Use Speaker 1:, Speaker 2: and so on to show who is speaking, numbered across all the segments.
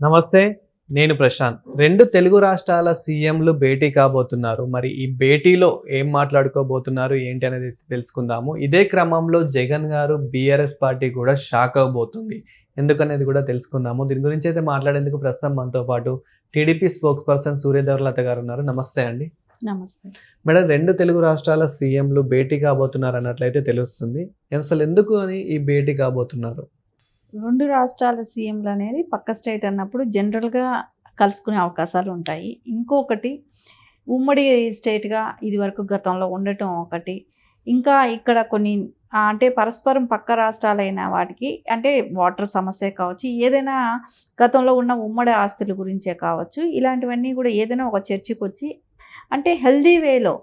Speaker 1: నమస్తే నేను ప్రశాంత్. రెండు తెలుగు రాష్ట్రాల సీఎంలు భేటీ కాబోతున్నారు. మరి ఈ భేటీలో ఏం మాట్లాడుకోబోతున్నారు ఏంటి అనేది తెలుసుకుందాము. ఇదే క్రమంలో జగన్ గారు బీఆర్ఎస్ పార్టీ కూడా షాక్ అవబోతుంది. ఎందుకనేది కూడా తెలుసుకుందాము. దీని గురించి అయితే మాట్లాడేందుకు ప్రస్తుతం మనతో పాటు టీడీపీ స్పోక్స్ పర్సన్ సూర్యదేవరలత గారు ఉన్నారు. నమస్తే అండి.
Speaker 2: నమస్తే.
Speaker 1: మేడం రెండు తెలుగు రాష్ట్రాల సీఎంలు భేటీ కాబోతున్నారు అన్నట్లయితే తెలుస్తుంది. అసలు ఎందుకు అని ఈ భేటీ కాబోతున్నారు?
Speaker 2: రెండు రాష్ట్రాల సీఎంలు అనేది పక్క స్టేట్ అన్నప్పుడు జనరల్గా కలుసుకునే అవకాశాలు ఉంటాయి ఇంకొకటి ఉమ్మడి స్టేట్గా ఇది వరకు గతంలో ఉండటం ఒకటి. ఇంకా ఇక్కడ కొన్ని అంటే పరస్పరం పక్క రాష్ట్రాలైన వాటికి అంటే వాటర్ సమస్య కావచ్చు ఏదైనా గతంలో ఉన్న ఉమ్మడి ఆస్తుల గురించే కావచ్చు ఇలాంటివన్నీ కూడా ఏదైనా ఒక చర్చకు వచ్చి అంటే హెల్దీ వేలో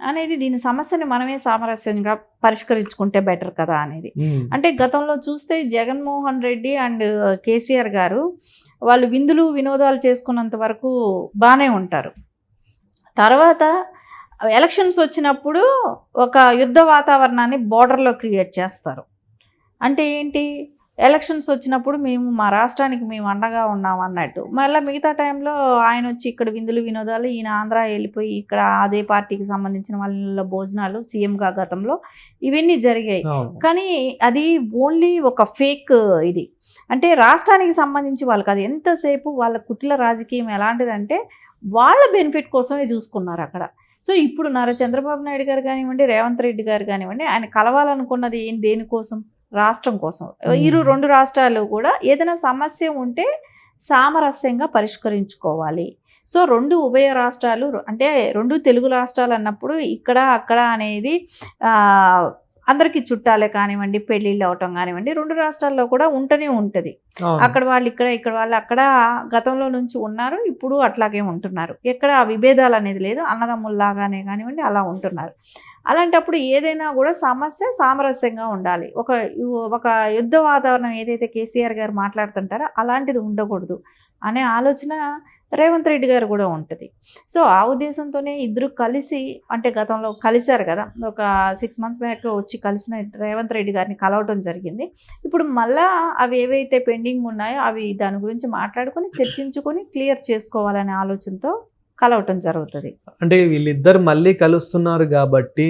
Speaker 2: అనేది దీని సమస్యని మనమే సామరస్యంగా పరిష్కరించుకుంటే బెటర్ కదా అనేది. అంటే గతంలో చూస్తే జగన్మోహన్ రెడ్డి అండ్ కేసీఆర్ గారు వాళ్ళు విందులు వినోదాలు చేసుకున్నంత వరకు బాగానే ఉంటారు. తర్వాత ఎలక్షన్స్ వచ్చినప్పుడు ఒక యుద్ధ వాతావరణాన్ని బోర్డర్లో క్రియేట్ చేస్తారు. అంటే ఏంటి? ఎలక్షన్స్ వచ్చినప్పుడు మేము మా రాష్ట్రానికి మేము అండగా ఉన్నాం అన్నట్టు. మళ్ళీ మిగతా టైంలో ఆయన వచ్చి ఇక్కడ విందులు వినోదాలు ఈయన ఆంధ్ర వెళ్ళిపోయి ఇక్కడ అదే పార్టీకి సంబంధించిన వాళ్ళ భోజనాలు సీఎంగా గతంలో ఇవన్నీ జరిగాయి. కానీ అది ఓన్లీ ఒక ఫేక్ ఇది. అంటే రాష్ట్రానికి సంబంధించి వాళ్ళకి అది ఎంతసేపు వాళ్ళ కుటిల రాజకీయం ఎలాంటిదంటే వాళ్ళ బెనిఫిట్ కోసమే చూసుకున్నారు అక్కడ. సో ఇప్పుడు నారా చంద్రబాబు నాయుడు గారు కానివ్వండి రేవంత్ రెడ్డి గారు కానివ్వండి ఆయన కలవాలనుకున్నది ఏం దేనికోసం? రాష్ట్రం కోసం. ఇరు రెండు రాష్ట్రాలు కూడా ఏదైనా సమస్య ఉంటే సామరస్యంగా పరిష్కరించుకోవాలి. సో రెండు ఉభయ రాష్ట్రాలు అంటే రెండు తెలుగు రాష్ట్రాలు అన్నప్పుడు ఇక్కడ అక్కడ అనేది అందరికీ చుట్టాలే కానివ్వండి పెళ్ళిళ్ళు అవటం కానివ్వండి రెండు రాష్ట్రాల్లో కూడా ఉంటూనే ఉంటుంది. అక్కడ వాళ్ళు ఇక్కడ ఇక్కడ వాళ్ళు అక్కడ గతంలో నుంచి ఉన్నారు ఇప్పుడు అట్లాగే ఉంటున్నారు. ఎక్కడ విభేదాలు అనేది లేదు అన్నదమ్ముల్లాగానే కానివ్వండి అలా ఉంటున్నారు. అలాంటప్పుడు ఏదైనా కూడా సమస్య సామరస్యంగా ఉండాలి. ఒక ఒక యుద్ధ వాతావరణం ఏదైతే కేసీఆర్ గారు మాట్లాడుతుంటారో అలాంటిది ఉండకూడదు. అనే ఆలోచన రేవంత్ రెడ్డి గారు కూడా ఉంటుంది. సో ఆ ఉద్దేశంతోనే ఇద్దరు కలిసి అంటే గతంలో కలిశారు కదా ఒక సిక్స్ మంత్స్ బ్యాక్ వచ్చి కలిసిన రేవంత్ రెడ్డి గారిని కలవటం జరిగింది. ఇప్పుడు మళ్ళా అవి ఏవైతే పెండింగ్ ఉన్నాయో అవి దాని గురించి మాట్లాడుకొని చర్చించుకొని క్లియర్ చేసుకోవాలనే ఆలోచనతో కలవటం జరుగుతుంది.
Speaker 1: అంటే వీళ్ళిద్దరు మళ్ళీ కలుస్తున్నారు కాబట్టి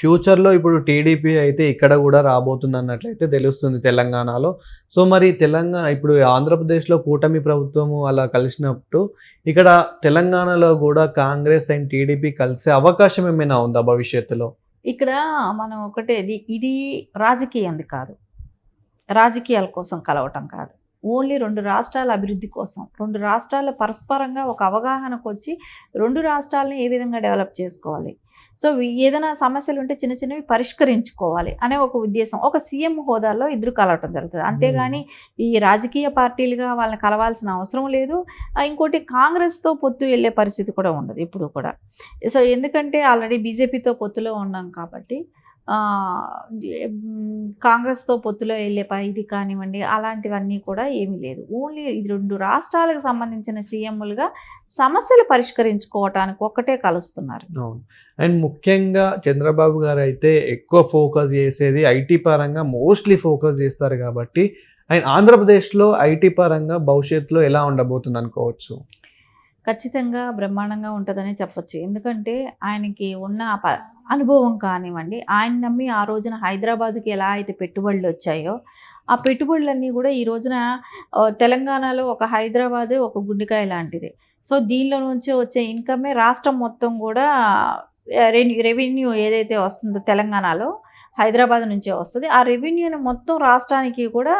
Speaker 1: ఫ్యూచర్లో ఇప్పుడు టీడీపీ అయితే ఇక్కడ కూడా రాబోతుంది అన్నట్లయితే తెలుస్తుంది తెలంగాణలో. సో మరి తెలంగాణ ఇప్పుడు ఆంధ్రప్రదేశ్లో కూటమి ప్రభుత్వము అలా కలిసినప్పుడు ఇక్కడ తెలంగాణలో కూడా కాంగ్రెస్ అండ్ టీడీపీ కలిసే అవకాశం ఏమైనా ఉందా భవిష్యత్తులో?
Speaker 2: ఇక్కడ మనం ఒకటే ఇది ఇది రాజకీయంది కాదు. రాజకీయాల కోసం కలవటం కాదు. ఓన్లీ రెండు రాష్ట్రాల అభివృద్ధి కోసం. రెండు రాష్ట్రాల పరస్పరంగా ఒక అవగాహనకు వచ్చి రెండు రాష్ట్రాలని ఏ విధంగా డెవలప్ చేసుకోవాలి? సో ఏదైనా సమస్యలు ఉంటే చిన్న చిన్నవి పరిష్కరించుకోవాలి అనే ఒక ఉద్దేశం. ఒక సీఎం హోదాలో ఇద్దరు కలవటం జరుగుతుంది. అంతేగాని ఈ రాజకీయ పార్టీలుగా వాళ్ళని కలవాల్సిన అవసరం లేదు. ఇంకోటి కాంగ్రెస్తో పొత్తు వెళ్ళే పరిస్థితి కూడా ఉండదు ఇప్పుడు కూడా. సో ఎందుకంటే ఆల్రెడీ బీజేపీతో పొత్తులో ఉన్నాం కాబట్టి కాంగ్రెస్తో పొత్తులో వెళ్ళే ఇది కానివ్వండి అలాంటివన్నీ కూడా ఏమీ లేదు. ఓన్లీ ఇది రెండు రాష్ట్రాలకు సంబంధించిన సీఎంలుగా సమస్యలు పరిష్కరించుకోవటానికి ఒక్కటే కలుస్తున్నారు.
Speaker 1: అండ్ ముఖ్యంగా చంద్రబాబు గారు అయితే ఎక్కువ ఫోకస్ చేసేది ఐటీ పరంగా మోస్ట్లీ ఫోకస్ చేస్తారు కాబట్టి అండ్ ఆంధ్రప్రదేశ్లో ఐటీ పరంగా భవిష్యత్తులో ఎలా ఉండబోతుంది అనుకోవచ్చు
Speaker 2: ఖచ్చితంగా బ్రహ్మాండంగా ఉంటుందని చెప్పొచ్చు. ఎందుకంటే ఆయనకి ఉన్న అనుభవం కానివ్వండి ఆయన నమ్మి ఆ రోజున హైదరాబాద్కి ఎలా అయితే పెట్టుబడులు వచ్చాయో ఆ పెట్టుబడులన్నీ కూడా ఈ రోజున తెలంగాణలో ఒక హైదరాబాద్ ఒక గుండెకాయ లాంటిది. సో దీనిలో నుంచి వచ్చే ఇన్కమే రాష్ట్రం మొత్తం కూడా రెవెన్యూ ఏదైతే వస్తుందో తెలంగాణలో హైదరాబాద్ నుంచే వస్తుంది. ఆ రెవెన్యూని మొత్తం రాష్ట్రానికి కూడా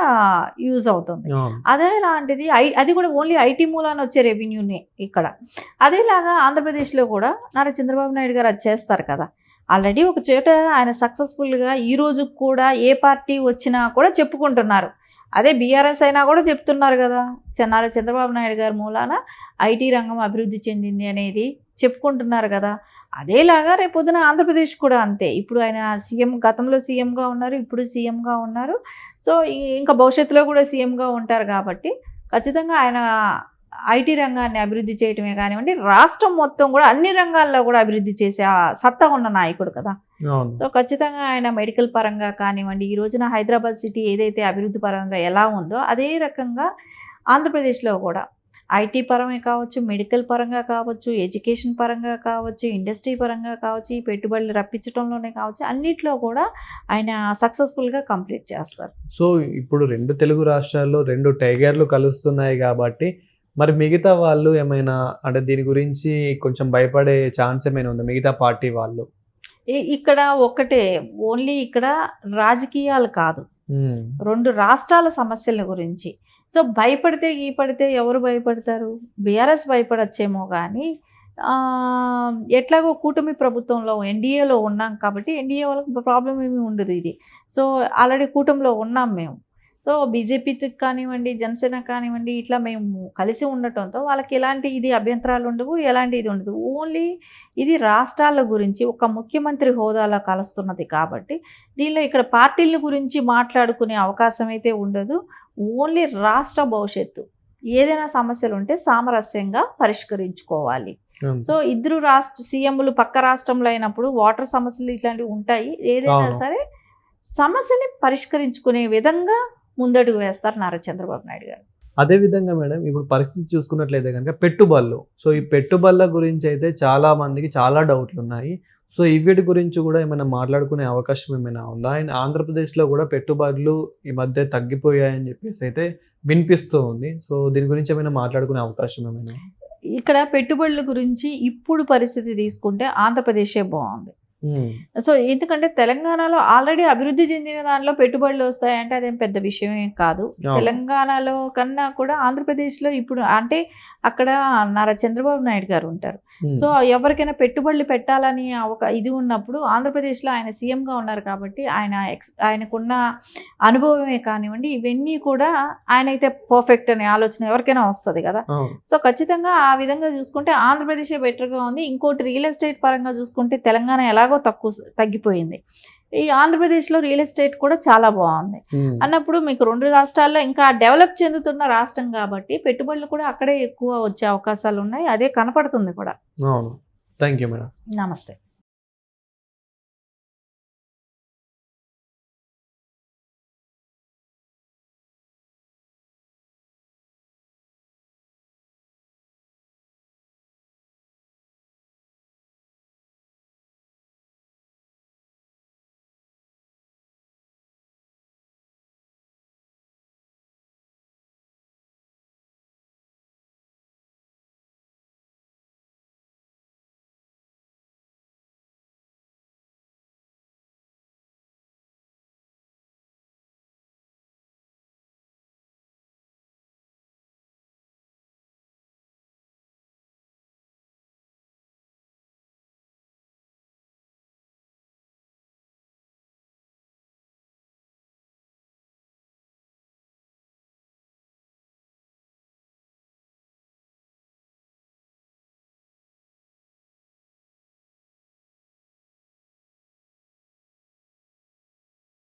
Speaker 2: యూజ్ అవుతుంది. అదే లాంటిది ఐ అది కూడా ఓన్లీ ఐటీ మూలాన వచ్చే రెవెన్యూనే ఇక్కడ. అదేలాగా ఆంధ్రప్రదేశ్లో కూడా నారా చంద్రబాబు నాయుడు గారు అది చేస్తారు కదా. ఆల్రెడీ ఒక చోట ఆయన సక్సెస్ఫుల్గా ఈ రోజు కూడా ఏ పార్టీ వచ్చినా కూడా చెప్పుకుంటున్నారు. అదే బీఆర్ఎస్ అయినా కూడా చెప్తున్నారు కదా. నారా చంద్రబాబు నాయుడు గారి మూలాన ఐటీ రంగం అభివృద్ధి చెందింది అనేది చెప్పుకుంటున్నారు కదా. అదేలాగా రేపొద్దున ఆంధ్రప్రదేశ్ కూడా అంతే. ఇప్పుడు ఆయన సీఎం గతంలో సీఎంగా ఉన్నారు ఇప్పుడు సీఎంగా ఉన్నారు. సో ఇంకా భవిష్యత్తులో కూడా సీఎంగా ఉంటారు కాబట్టి ఖచ్చితంగా ఆయన ఐటీ రంగాన్ని అభివృద్ధి చేయటమే కానివ్వండి రాష్ట్రం మొత్తం కూడా అన్ని రంగాల్లో కూడా అభివృద్ధి చేసే సత్తా ఉన్న నాయకుడు కదా. సో ఖచ్చితంగా ఆయన మెడికల్ పరంగా కానివ్వండి ఈ రోజున హైదరాబాద్ సిటీ ఏదైతే అభివృద్ధి పరంగా ఎలా ఉందో అదే రకంగా ఆంధ్రప్రదేశ్లో కూడా ఐటీ పరమే కావచ్చు మెడికల్ పరంగా కావచ్చు ఎడ్యుకేషన్ పరంగా కావచ్చు ఇండస్ట్రీ పరంగా కావచ్చు ఈ పెట్టుబడులు రప్పించడంలోనే కావచ్చు అన్నిట్లో కూడా ఆయన సక్సెస్ఫుల్గా కంప్లీట్ చేస్తారు.
Speaker 1: సో ఇప్పుడు రెండు తెలుగు రాష్ట్రాల్లో రెండు టైగర్లు కలుస్తున్నాయి కాబట్టి మరి మిగతా వాళ్ళు ఏమైనా అంటే దీని గురించి కొంచెం భయపడే ఛాన్స్ ఏమైనా ఉందా? మిగతా పార్టీ వాళ్ళు?
Speaker 2: ఇక్కడ ఒకటే ఓన్లీ ఇక్కడ రాజకీయాలు కాదు. రెండు రాష్ట్రాల సమస్యల గురించి. సో భయపడితే ఈ పడితే ఎవరు భయపడతారు? బీఆర్ఎస్ భయపడచ్చేమో కానీ ఎట్లాగో కూటమి ప్రభుత్వంలో ఎన్డీఏలో ఉన్నాం కాబట్టి ఎన్డీఏ వాళ్ళకి ప్రాబ్లం ఏమీ ఉండదు ఇది. సో ఆల్రెడీ కూటమిలో ఉన్నాం మేము. సో బీజేపీతో కానివ్వండి జనసేన కానివ్వండి ఇట్లా మేము కలిసి ఉండటంతో వాళ్ళకి ఎలాంటి ఇది అభ్యంతరాలు ఉండవు ఎలాంటి ఇది ఉండదు. ఓన్లీ ఇది రాష్ట్రాల గురించి ఒక ముఖ్యమంత్రి హోదాలో కలుస్తున్నది కాబట్టి దీనిలో ఇక్కడ పార్టీల గురించి మాట్లాడుకునే అవకాశం అయితే ఉండదు. ఓన్లీ రాష్ట్ర భవిష్యత్తు. ఏదైనా సమస్యలు ఉంటే సామరస్యంగా పరిష్కరించుకోవాలి. సో ఇద్దరు రాష్ట్ర సీఎంలు పక్క రాష్ట్రంలో అయినప్పుడు వాటర్ సమస్యలు ఇట్లాంటివి ఉంటాయి. ఏదైనా. సరే సమస్యని పరిష్కరించుకునే విధంగా ముందడుగు వేస్తారు నారా చంద్రబాబు నాయుడు గారు.
Speaker 1: అదే విధంగా మేడం ఇప్పుడు పరిస్థితి చూసుకున్నట్లయితే కనుక పెట్టుబడులు. సో ఈ పెట్టుబడుల గురించి అయితే చాలా మందికి చాలా డౌట్లు ఉన్నాయి సో ఇవిటి గురించి కూడా ఏమైనా మాట్లాడుకునే అవకాశం ఏమైనా ఉందా? అండ్ ఆంధ్రప్రదేశ్లో కూడా పెట్టుబడులు ఈ మధ్య తగ్గిపోయాయని చెప్పేసి అయితే వినిపిస్తూ ఉంది. సో దీని గురించి ఏమైనా మాట్లాడుకునే అవకాశం ఏమైనా
Speaker 2: ఇక్కడ పెట్టుబడుల గురించి ఇప్పుడు పరిస్థితి తీసుకుంటే ఆంధ్రప్రదేశే బాగుంది. సో ఎందుకంటే తెలంగాణలో ఆల్రెడీ అభివృద్ధి చెందిన దాంట్లో పెట్టుబడులు వస్తాయంటే అదేం పెద్ద విషయమే కాదు. తెలంగాణలో కన్నా కూడా ఆంధ్రప్రదేశ్లో ఇప్పుడు అంటే అక్కడ నారా చంద్రబాబు నాయుడు గారు ఉంటారు. సో ఎవరికైనా పెట్టుబడులు పెట్టాలని ఒక ఇది ఉన్నప్పుడు ఆంధ్రప్రదేశ్లో ఆయన సీఎంగా ఉన్నారు కాబట్టి ఆయన ఎక్స్ ఆయనకున్న అనుభవమే కానివ్వండి ఇవన్నీ కూడా ఆయన అయితే పర్ఫెక్ట్ అనే ఆలోచన ఎవరికైనా వస్తుంది కదా. సో ఖచ్చితంగా ఆ విధంగా చూసుకుంటే ఆంధ్రప్రదేశే బెటర్గా ఉంది. ఇంకోటి రియల్ ఎస్టేట్ పరంగా చూసుకుంటే తెలంగాణ ఎలాగో తక్కువ తగ్గిపోయింది. ఈ ఆంధ్రప్రదేశ్లో రియల్ ఎస్టేట్ కూడా చాలా బాగుంది. అన్నప్పుడు మీకు రెండు రాష్ట్రాల్లో ఇంకా డెవలప్ చెందుతున్న రాష్ట్రం కాబట్టి పెట్టుబడులు కూడా అక్కడే ఎక్కువ వచ్చే అవకాశాలు ఉన్నాయి. అదే కనపడుతుంది కూడా.
Speaker 1: Thank you madam.
Speaker 2: నమస్తే.